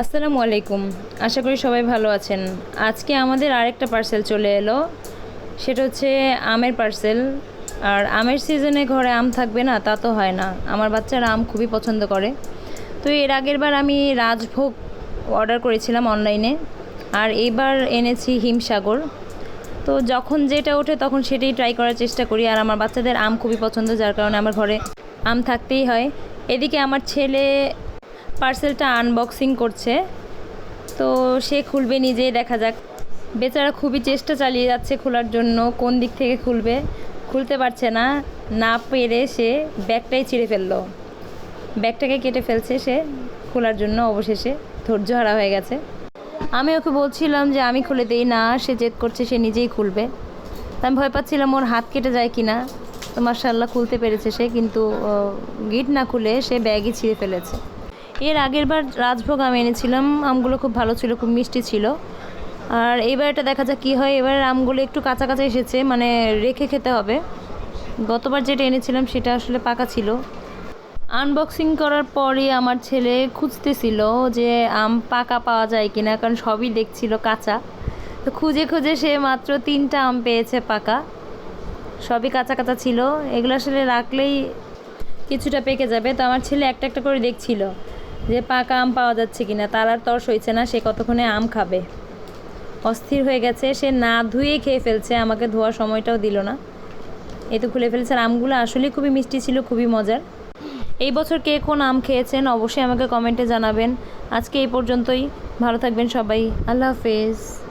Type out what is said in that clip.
আসসালামু আলাইকুম। আশা করি সবাই ভালো আছেন। আজকে আমাদের আরেকটা পার্সেল চলে এলো। সেটা হচ্ছে আমের পার্সেল আর আমের সিজনে ঘরে আম থাকবে না, তা তো হয় না। আমার বাচ্চারা আম খুবই পছন্দ করে। তো এর আগের বার আমি রাজভোগ অর্ডার করেছিলাম অনলাইনে আর এইবার এনেছি হিমসাগর। তো যখন যেটা ওঠে তখন সেটাই ট্রাই করার চেষ্টা করি। আর আমার বাচ্চাদের আম খুবই পছন্দ, যার কারণে আমার ঘরে আম থাকতেই হয়। এদিকে আমার ছেলে পার্সেলটা আনবক্সিং করছে। তো সে খুলবে নিজেই, দেখা যাক। বেচারা খুবই চেষ্টা চালিয়ে যাচ্ছে খোলার জন্য, কোন দিক থেকে খুলবে। খুলতে পারছে না না পেরে সে ব্যাগটাই ছিঁড়ে ফেলল। ব্যাগটাকে কেটে ফেলছে সে খোলার জন্য, অবশেষে ধৈর্য হারা হয়ে গেছে। আমি ওকে বলছিলাম যে আমি খুলে দিই না, সে জেদ করছে, সে নিজেই খুলবে। আমি ভয় পাচ্ছিলাম ওর হাত কেটে যায় কি না তো মার্শাল্লাহ খুলতে পেরেছে সে, কিন্তু গিট না খুলে সে ব্যাগই ছিঁড়ে ফেলেছে। এর আগের বার রাজভোগ আম এনেছিলাম। আমগুলো খুব ভালো ছিল, খুব মিষ্টি ছিল। আর এবার এটা দেখা যাক কী হয়। এবার আমগুলো একটু কাঁচা কাঁচা এসেছে মানে রেখে খেতে হবে। গতবার যেটা এনেছিলাম সেটা আসলে পাকা ছিল। আনবক্সিং করার পরে আমার ছেলে খুঁজতেছিল যে আম পাকা পাওয়া যায় কিনা, কারণ সবই দেখছিল কাঁচা। তো খুঁজে খুঁজে সে মাত্র তিনটা আম পেয়েছে পাকা। সবই কাঁচা কাঁচা ছিল। এগুলো আসলে রাখলেই কিছুটা পেকে যাবে। তো আমার ছেলে একটা একটা করে দেখছিল। যে পাকা আম পাওয়া যাচ্ছে কিনা, তার আর তর সইছে না, সে কতক্ষণে আম খাবে? অস্থির হয়ে গেছে, সে না ধুয়ে খেয়ে ফেলছে, আমাকে ধোয়ার সময়টাও দিল না। এ তো খুলে ফেলছে, আর আমগুলো আসলেই খুবই মিষ্টি ছিল, খুবই মজার। এই বছর কে কোন আম খেয়েছেন, অবশ্যই আমাকে কমেন্টে জানাবেন। আজকে এই পর্যন্তই, ভালো থাকবেন সবাই, আল্লাহ হাফেজ।